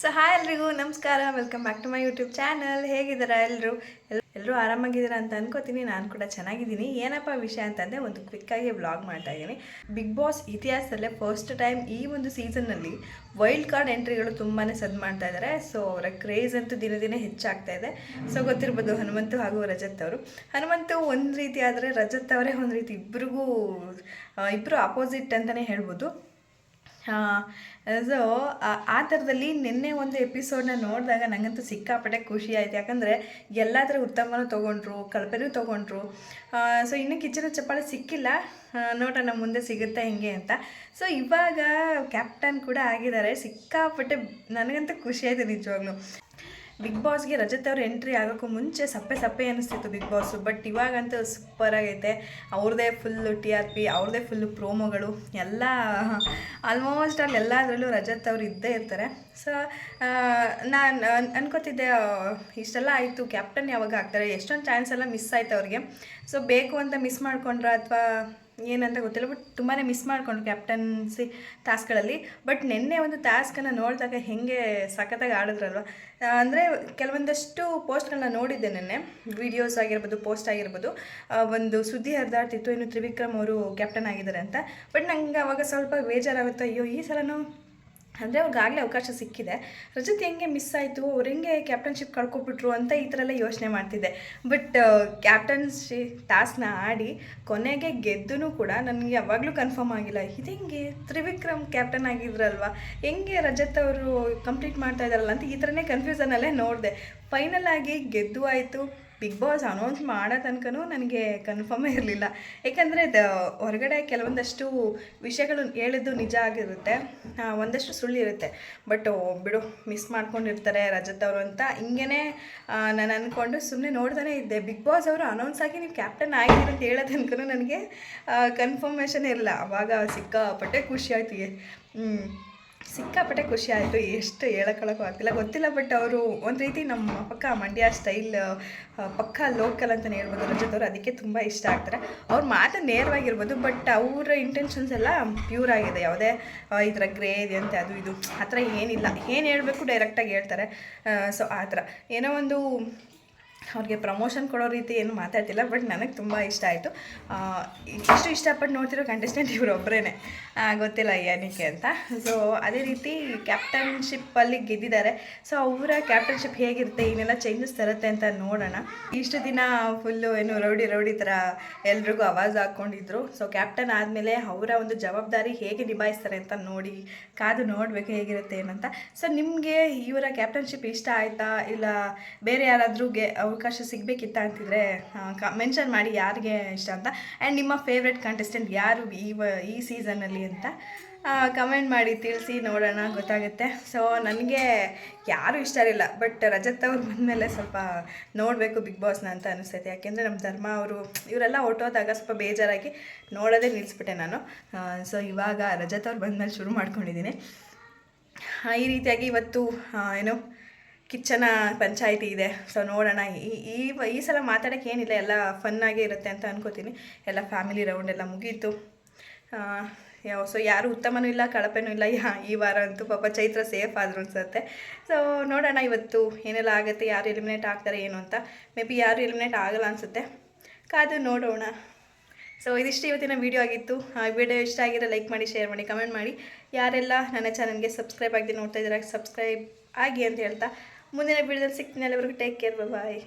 So hi ಎಲ್ರಿಗೂ, ನಮಸ್ಕಾರ. Welcome back to my YouTube channel ಹೇಗಿದ್ದೀರಾ ಎಲ್ಲರೂ ಎಲ್ಲರೂ ಆರಾಮಾಗಿದ್ದೀರಾ ಅಂತ ಅನ್ಕೋತೀನಿ. ನಾನು ಕೂಡ ಚೆನ್ನಾಗಿದ್ದೀನಿ. ಏನಪ್ಪ ವಿಷಯ ಅಂತಂದರೆ, ಒಂದು ಕ್ವಿಕ್ಕಾಗಿ ವ್ಲಾಗ್ ಮಾಡ್ತಾ ಇದ್ದೀನಿ. ಬಿಗ್ ಬಾಸ್ ಇತಿಹಾಸದಲ್ಲೇ ಫಸ್ಟ್ ಟೈಮ್ ಈ ಒಂದು ಸೀಸನ್ನಲ್ಲಿ ವೈಲ್ಡ್ ಕಾರ್ಡ್ ಎಂಟ್ರಿಗಳು ತುಂಬಾ ಸದ್ ಮಾಡ್ತಾ ಇದ್ದಾರೆ ಸೊ ಅವರ ಕ್ರೇಜ್ ಅಂತೂ ದಿನ ದಿನ ಹೆಚ್ಚಾಗ್ತಾ ಇದೆ. ಸೊ ಗೊತ್ತಿರ್ಬೋದು ಹನುಮಂತು ಹಾಗೂ ರಜತ್ ಅವರು. ಹನುಮಂತು ಒಂದು ರೀತಿ ಆದರೆ ರಜತ್ ಅವರೇ ಒಂದು ರೀತಿ ಇಬ್ಬರಿಗೂ ಇಬ್ಬರು ಅಪೋಸಿಟ್ ಅಂತಲೇ ಹೇಳ್ಬೋದು. ಸೊ ಆ ಥರದಲ್ಲಿ ನಿನ್ನೆ ಒಂದು ಎಪಿಸೋಡ್ನ ನೋಡಿದಾಗ ನನಗಂತೂ ಸಿಕ್ಕಾಪಟ್ಟೆ ಖುಷಿ ಆಯಿತು. ಯಾಕಂದರೆ ಎಲ್ಲಾದರೂ ಉತ್ತಮನೂ ತೊಗೊಂಡ್ರು ಕಲ್ಪನೂ ತೊಗೊಂಡ್ರು. ಸೊ ಇನ್ನೂ ಕಿಚನ ಚಪ್ಪಾಳೆ ಸಿಕ್ಕಿಲ್ಲ. ನೋಡೋಣ ಮುಂದೆ ಸಿಗುತ್ತೆ ಹಿಂಗೆ ಅಂತ. ಸೊ ಇವಾಗ ಕ್ಯಾಪ್ಟನ್ ಕೂಡ ಆಗಿದ್ದಾರೆ. ಸಿಕ್ಕಾಪಟ್ಟೆ ನನಗಂತೂ ಖುಷಿ ಆಯಿತು ನಿಜವಾಗ್ಲೂ. ಬಿಗ್ ಬಾಸ್ಗೆ ರಜತ್ ಅವರು ಎಂಟ್ರಿ ಆಗೋಕ್ಕೂ ಮುಂಚೆ ಸಪ್ಪೆ ಸಪ್ಪೆ ಅನಿಸ್ತಿತ್ತು ಬಿಗ್ ಬಾಸು ಬಟ್ ಇವಾಗಂತೂ ಸೂಪರ್ ಆಗೈತೆ. ಅವ್ರದ್ದೇ ಫುಲ್ಲು ಟಿ ಆರ್ ಪಿ ಅವ್ರದ್ದೇ ಫುಲ್ಲು ಪ್ರೋಮೋಗಳು ಎಲ್ಲ ಆಲ್ಮೋಸ್ಟ್ ಅಲ್ಲಿ ಎಲ್ಲದರಲ್ಲೂ ರಜತ್ ಅವರು ಇದ್ದೇ ಇರ್ತಾರೆ. ಸೊ ನಾನು ಅನ್ಕೋತಿದ್ದೆ ಇಷ್ಟೆಲ್ಲ ಆಯಿತು ಕ್ಯಾಪ್ಟನ್ ಯಾವಾಗ ಆಗ್ತಾರೆ, ಎಷ್ಟೊಂದು ಚಾನ್ಸ್ ಎಲ್ಲ ಮಿಸ್ ಆಯ್ತು ಅವ್ರಿಗೆ. ಸೊ ಬೇಕು ಅಂತ ಮಿಸ್ ಮಾಡ್ಕೊಂಡ್ರ ಅಥವಾ ಏನಂತ ಗೊತ್ತಿಲ್ಲ ಬಟ್ ತುಂಬಾ ಮಿಸ್ ಮಾಡ್ಕೊಂಡು ಕ್ಯಾಪ್ಟನ್ಸಿ ಟಾಸ್ಕ್ಗಳಲ್ಲಿ ಬಟ್ ನಿನ್ನೆ ಒಂದು ಟಾಸ್ಕನ್ನು ನೋಡಿದಾಗ ಹೆಂಗೆ ಸಖತ್ತಾಗಿ ಆಡಿದ್ರಲ್ವ? ಅಂದರೆ ಕೆಲವೊಂದಷ್ಟು ಪೋಸ್ಟ್ಗಳನ್ನ ನೋಡಿದ್ದೆ ನಿನ್ನೆ. ವಿಡಿಯೋಸ್ ಆಗಿರ್ಬೋದು ಪೋಸ್ಟ್ ಆಗಿರ್ಬೋದು. ಒಂದು ಸುದ್ದಿ ಹರಿದಾಡ್ತಿತ್ತು, ಇನ್ನು ತ್ರಿವಿಕ್ರಮ್ ಅವರು ಕ್ಯಾಪ್ಟನ್ ಆಗಿದ್ದಾರೆ ಅಂತ. ಬಟ್ ನಂಗೆ ಅವಾಗ ಸ್ವಲ್ಪ ಬೇಜಾರಾಗುತ್ತೆ, ಅಯ್ಯೋ, ಈ ಸಲನೂ ಅಂದರೆ ಅವ್ರಿಗಾಗಲೇ ಅವಕಾಶ ಸಿಕ್ಕಿದೆ. ರಜತ್ ಹೆಂಗೆ ಮಿಸ್ ಆಯಿತು? ಅವ್ರು ಹೆಂಗೆ ಕ್ಯಾಪ್ಟನ್ಶಿಪ್ ಕಳ್ಕೊಬಿಟ್ರು ಅಂತ ಈ ಥರ ಎಲ್ಲ ಯೋಚನೆ ಮಾಡ್ತಿದ್ದೆ. ಬಟ್ ಕ್ಯಾಪ್ಟನ್ಶಿ ಟಾಸ್ಕ್ನ ಆಡಿ ಕೊನೆಗೆ ಗೆದ್ದೂ ಕೂಡ ನನಗೆ ಯಾವಾಗಲೂ ಕನ್ಫರ್ಮ್ ಆಗಿಲ್ಲ. ಇದು ಹೆಂಗೆ? ತ್ರಿವಿಕ್ರಮ್ ಕ್ಯಾಪ್ಟನ್ ಆಗಿದ್ರಲ್ವಾ? ಹೆಂಗೆ ರಜತ್ ಅವರು ಕಂಪ್ಲೀಟ್ ಮಾಡ್ತಾ ಇದ್ದಾರಲ್ಲ? ಅಂತ ಈ ಥರನೇ ಕನ್ಫ್ಯೂಸನಲ್ಲೇ ನೋಡಿದೆ. ಫೈನಲ್ ಆಗಿ ಗೆದ್ದು ಆಯಿತು. ಬಿಗ್ ಬಾಸ್ ಅನೌನ್ಸ್ ಮಾಡೋ ತನಕನೂ ನನಗೆ ಕನ್ಫರ್ಮೇ ಇರಲಿಲ್ಲ. ಏಕೆಂದರೆ ಹೊರಗಡೆ ಕೆಲವೊಂದಷ್ಟು ವಿಷಯಗಳು ಹೇಳಿದ್ದು ನಿಜ ಆಗಿರುತ್ತೆ. ಒಂದಷ್ಟು ಸುಳ್ಳು ಇರುತ್ತೆ. ಬಟ್ ಬಿಡು ಮಿಸ್ ಮಾಡ್ಕೊಂಡಿರ್ತಾರೆ ರಜತ್ ಅವರು ಅಂತ ಹಿಂಗೇ ನಾನು ಅಂದ್ಕೊಂಡು ಸುಮ್ಮನೆ ನೋಡ್ತಾನೆ ಇದ್ದೆ. ಬಿಗ್ ಬಾಸ್ ಅವರು ಅನೌನ್ಸ್ ಆಗಿ ನೀವು ಕ್ಯಾಪ್ಟನ್ ಆಗಿದ್ದೀರಿ ಅಂತ ಹೇಳೋ ತನಕನೂ ನನಗೆ ಕನ್ಫರ್ಮೇಷನ್ ಇರಲಿಲ್ಲ. ಅವಾಗ ಸಿಕ್ಕಾಪಟ್ಟೆ ಖುಷಿ ಆಯ್ತು. ಹ್ಞೂ ಸಿಕ್ಕಾಪಟ್ಟೆ ಖುಷಿ ಆಯಿತು. ಎಷ್ಟು ಹೇಳಕ್ಕೊಳಕ್ಕೂ ಆಗ್ತಿಲ್ಲ. ಗೊತ್ತಿಲ್ಲ ಬಟ್ ಅವರು ಒಂದು ರೀತಿ ನಮ್ಮ ಪಕ್ಕ ಮಂಡ್ಯ ಸ್ಟೈಲ್ ಪಕ್ಕ ಲೋಕಲ್ ಅಂತಲೇ ಹೇಳ್ಬೋದು. ರಜತ್ ಅವರು ಅದಕ್ಕೆ ತುಂಬ ಇಷ್ಟ ಆಗ್ತಾರೆ. ಅವ್ರ ಮಾತು ನೇರವಾಗಿರ್ಬೋದು ಬಟ್ ಅವರ ಇಂಟೆನ್ಷನ್ಸ್ ಎಲ್ಲ ಪ್ಯೂರ್ ಆಗಿದೆ. ಯಾವುದೇ ಈ ಥರ ಗ್ರೇವಿ ಅಂತ ಅದು ಇದು. ಆ ಥರ ಏನಿಲ್ಲ. ಏನು ಹೇಳಬೇಕು ಡೈರೆಕ್ಟಾಗಿ ಹೇಳ್ತಾರೆ. ಸೊ ಆ ಥರ. ಏನೋ ಒಂದು ಅವ್ರಿಗೆ ಪ್ರಮೋಷನ್ ಕೊಡೋ ರೀತಿ ಏನು ಮಾತಾಡ್ತಿಲ್ಲ ಬಟ್ ನನಗೆ ತುಂಬ ಇಷ್ಟ ಆಯಿತು. ಇಷ್ಟು ಇಷ್ಟಪಟ್ಟು ನೋಡ್ತಿರೋ ಕಂಟೆಸ್ಟೆಂಟ್ ಇವರೊಬ್ಬರೇ ಗೊತ್ತಿಲ್ಲ ಏನಕ್ಕೆ ಅಂತ. ಸೊ ಅದೇ ರೀತಿ ಕ್ಯಾಪ್ಟನ್ಶಿಪ್ಪಲ್ಲಿ ಗೆದ್ದಿದ್ದಾರೆ. ಸೊ ಅವರ ಕ್ಯಾಪ್ಟನ್ಶಿಪ್ ಹೇಗಿರುತ್ತೆ, ಏನೆಲ್ಲ ಚೇಂಜಸ್ ತರುತ್ತೆ ಅಂತ ನೋಡೋಣ. ಇಷ್ಟು ದಿನ ಫುಲ್ಲು ಏನು ರೌಡಿ ರೌಡಿ ಥರ ಎಲ್ರಿಗೂ ಆವಾಜ್ ಹಾಕ್ಕೊಂಡಿದ್ರು. ಸೊ ಕ್ಯಾಪ್ಟನ್ ಆದಮೇಲೆ ಅವರ ಒಂದು ಜವಾಬ್ದಾರಿ ಹೇಗೆ ನಿಭಾಯಿಸ್ತಾರೆ ಅಂತ ನೋಡಿ, ಕಾದು ನೋಡಬೇಕು ಹೇಗಿರುತ್ತೆ ಏನಂತ. ಸೊ ನಿಮಗೆ ಇವರ ಕ್ಯಾಪ್ಟನ್ಶಿಪ್ ಇಷ್ಟ ಆಯಿತಾ, ಇಲ್ಲ ಬೇರೆ ಯಾರಾದರೂ ಗೆ ಅವಕಾಶ ಸಿಗಬೇಕಿತ್ತ ಅಂತಿದ್ರೆ ಮೆನ್ಷನ್ ಮಾಡಿ ಯಾರಿಗೆ ಇಷ್ಟ ಅಂತ. ಆ್ಯಂಡ್ ನಿಮ್ಮ ಫೇವ್ರೆಟ್ ಕಂಟೆಸ್ಟೆಂಟ್ ಯಾರು ಈ ವ, ಈ ಸೀಸನಲ್ಲಿ ಅಂತ ಕಮೆಂಟ್ ಮಾಡಿ ತಿಳಿಸಿ ನೋಡೋಣ, ಗೊತ್ತಾಗುತ್ತೆ. ಸೊ ನನಗೆ ಯಾರೂ ಇಷ್ಟ ಇರಲಿಲ್ಲ ಬಟ್ ರಜತ್ ಅವ್ರು ಬಂದಮೇಲೆ ಸ್ವಲ್ಪ ನೋಡಬೇಕು ಬಿಗ್ ಬಾಸ್ನ ಅಂತ ಅನಿಸ್ತೈತೆ. ಯಾಕೆಂದರೆ ನಮ್ಮ ಧರ್ಮ ಅವರು, ಇವರೆಲ್ಲ ಹೊಟ್ಟೋದಾಗ ಸ್ವಲ್ಪ ಬೇಜಾರಾಗಿ ನೋಡೋದೇ ನಿಲ್ಲಿಸ್ಬಿಟ್ಟೆ ನಾನು. ಸೊ ಇವಾಗ ರಜತ್ ಅವ್ರು ಬಂದಮೇಲೆ ಶುರು ಮಾಡ್ಕೊಂಡಿದ್ದೀನಿ. ಈ ರೀತಿಯಾಗಿ ಇವತ್ತು ಏನು ಕಿಚ್ಚನ ಪಂಚಾಯಿತಿ ಇದೆ. ಸೊ ನೋಡೋಣ. ಈ ಈ ಈ ಸಲ ಮಾತಾಡೋಕ್ಕೆ ಏನಿಲ್ಲ. ಎಲ್ಲ ಫನ್ನಾಗೇ ಇರುತ್ತೆ ಅಂತ ಅನ್ಕೋತೀನಿ. ಎಲ್ಲ ಫ್ಯಾಮಿಲಿ ರೌಂಡ್ ಎಲ್ಲ ಮುಗೀತು. ಸೊ ಯಾರು ಉತ್ತಮನೂ ಇಲ್ಲ, ಕಳಪೆನೂ ಇಲ್ಲ. ಈ ವಾರ ಅಂತೂ ಪಾಪ ಚೈತ್ರ ಸೇಫ್ ಆದರೂ ಅನ್ಸುತ್ತೆ. ಸೊ ನೋಡೋಣ ಇವತ್ತು ಏನೆಲ್ಲ ಆಗುತ್ತೆ, ಯಾರು ಎಲಿಮಿನೇಟ್ ಆಗ್ತಾರೆ ಏನು ಅಂತ. ಮೇ ಬಿ ಯಾರು ಎಲಿಮಿನೇಟ್ ಆಗಲ್ಲ ಅನಿಸುತ್ತೆ. ಕಾದು ನೋಡೋಣ. ಸೊ ಇದಿಷ್ಟು ಇವತ್ತಿನ ವಿಡಿಯೋ ಆಗಿತ್ತು. ಆ ವಿಡಿಯೋ ಇಷ್ಟ ಆಗಿದ್ರೆ ಲೈಕ್ ಮಾಡಿ ಶೇರ್ ಮಾಡಿ ಕಮೆಂಟ್ ಮಾಡಿ. ಯಾರೆಲ್ಲ ನನ್ನ ಚಾನಲ್ಗೆ ಸಬ್ಸ್ಕ್ರೈಬ್ ಆಗಿ ನೋಡ್ತಾ ಇದ್ದಾರೆ ಸಬ್ಸ್ಕ್ರೈಬ್ ಆಗಿ ಅಂತ ಹೇಳ್ತಾ ಮುಂದಿನ ವಿಡಿಯೋದಲ್ಲಿ ಸಿಗ್ತೀನಿ ಅಲ್ಲಿವರೆಗೂ ಟೇಕ್ ಕೇರ್ ಬಾಯ್